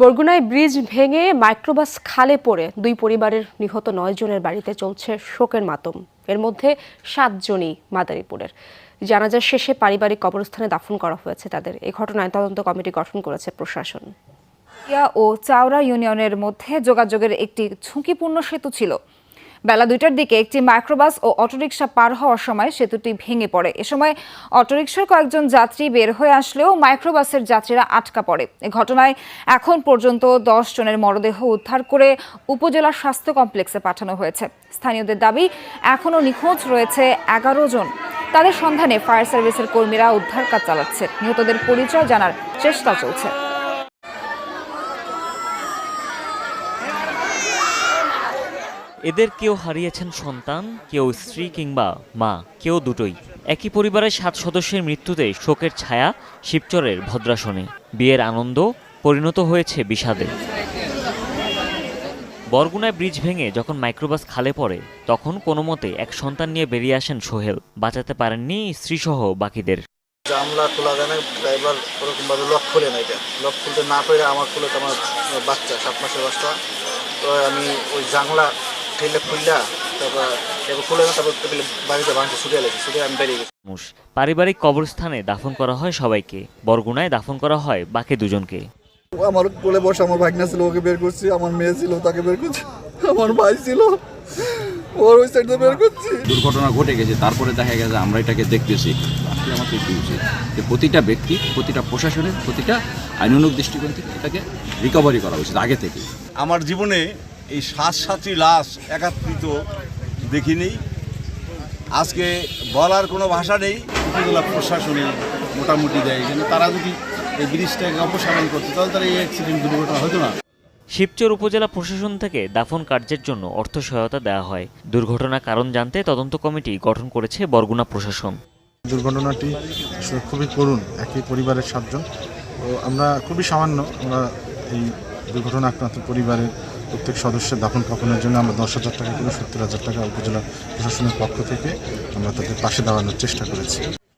বরগুনায় bridge ভেঙে microbus খালে পড়ে দুই পরিবারের নিহত নয় জনের বাড়িতে চলছে শোকের মাতম। এর মধ্যে সাতজনই মাদারীপুরের। জানাজার শেষে পারিবারিক কবরস্থানে দাফন করা হয়েছে তাদের। এই ঘটনায় তদন্ত কমিটি গঠন করেছে প্রশাসন। ও চাওড়া ইউনিয়নের মধ্যে যোগাযোগের একটি ঝুঁকিপূর্ণ সেতু ছিল। বেলা দুইটার দিকে একটি মাইক্রোবাস ও অটোরিকশা পার হওয়ার সময় সেতুটি ভেঙে পড়ে। এ সময় অটোরিকশার কয়েকজন যাত্রী বের হয়ে আসলেও মাইক্রোবাসের যাত্রীরা আটকা পড়ে। এ ঘটনায় এখন পর্যন্ত দশ জনের মরদেহ উদ্ধার করে উপজেলা স্বাস্থ্য কমপ্লেক্সে পাঠানো হয়েছে। স্থানীয়দের দাবি এখনও নিখোঁজ রয়েছে এগারো জন। তাদের সন্ধানে ফায়ার সার্ভিসের কর্মীরা উদ্ধার কাজ চালাচ্ছে। নিহতদের পরিচয় জানার চেষ্টা চলছে। এদের কেউ হারিয়েছেন সন্তান, কেউ স্ত্রী কিংবা মা, কেউ দুটোই। একই পরিবারের সাত সদস্যের মৃত্যুতে শোকের ছায়া শিবচরের ভদ্রাসনে। বিয়ের আনন্দ পরিণত হয়েছে বিষাদে। বরগুনায় ব্রিজ ভেঙে যখন মাইক্রোবাস খালে পড়ে, তখন কোনো মতে এক সন্তান নিয়ে বেরিয়ে আসেন সোহেল। বাঁচাতে পারেননি স্ত্রীসহ বাকিদের। জানলা খোলা যায় না, ড্রাইভার ওরকমভাবে লক খুলে না এটা। লক খুলতে না পেরে আমার খুলে আমার বাচ্চা, সাত মাসের বাচ্চা। তো আমি ওই জানলা পারিবারিক কবরস্থানে দাফন করা হয় সবাইকে বরগুনায় দাফন করা হয় বাকি দুজনকে। আমার কোলে বসে আমার ভাগনা ছিল ওকে বের করছি আমার মেয়ে ছিল তাকে বের করছি আমার ভাই ছিল ওর ওই সাইডে বের করছি। দুর্ঘটনা ঘটে গেছে তারপরে দেখা গেছে আমরা এটাকে দেখতেছি। আসলে আমাকে কি উচিত যে প্রতিটা ব্যক্তি প্রতিটা প্রশাসনের প্রতিটা আইনানুক দৃষ্টিকোণ থেকে এটাকে রিকভারি করা উচিত আগে থেকে আমার জীবনে এই সাত সাতটি লাশ একাত্রিত দেখিনি। আজকে বলার কোনো ভাষা নেই উপজেলা প্রশাসনে মোটামুটি দেয়। কিন্তু তারা যদি এই ব্রিজটাকে অপসারণ করতো তাহলে তারা এই অ্যাক্সিডেন্ট দুর্ঘটনা হতো না। শিবচর উপজেলা প্রশাসন থেকে দাফন কার্যের জন্য অর্থ সহায়তা দেওয়া হয়। দুর্ঘটনার কারণ জানতে তদন্ত কমিটি গঠন করেছে বরগুনা প্রশাসন। দুর্ঘটনাটি খুবই করুণ একই পরিবারের সাতজন। তো আমরা খুবই সামান্য আমরা এই দুর্ঘটনা আক্রান্ত পরিবারের প্রত্যেক সদস্যের দাফন কাপনের জন্য আমরা দশ হাজার টাকা করে সত্তর হাজার টাকা উপজেলা প্রশাসনের পক্ষ থেকে আমরা তাদের পাশে দাঁড়ানোর চেষ্টা করেছি।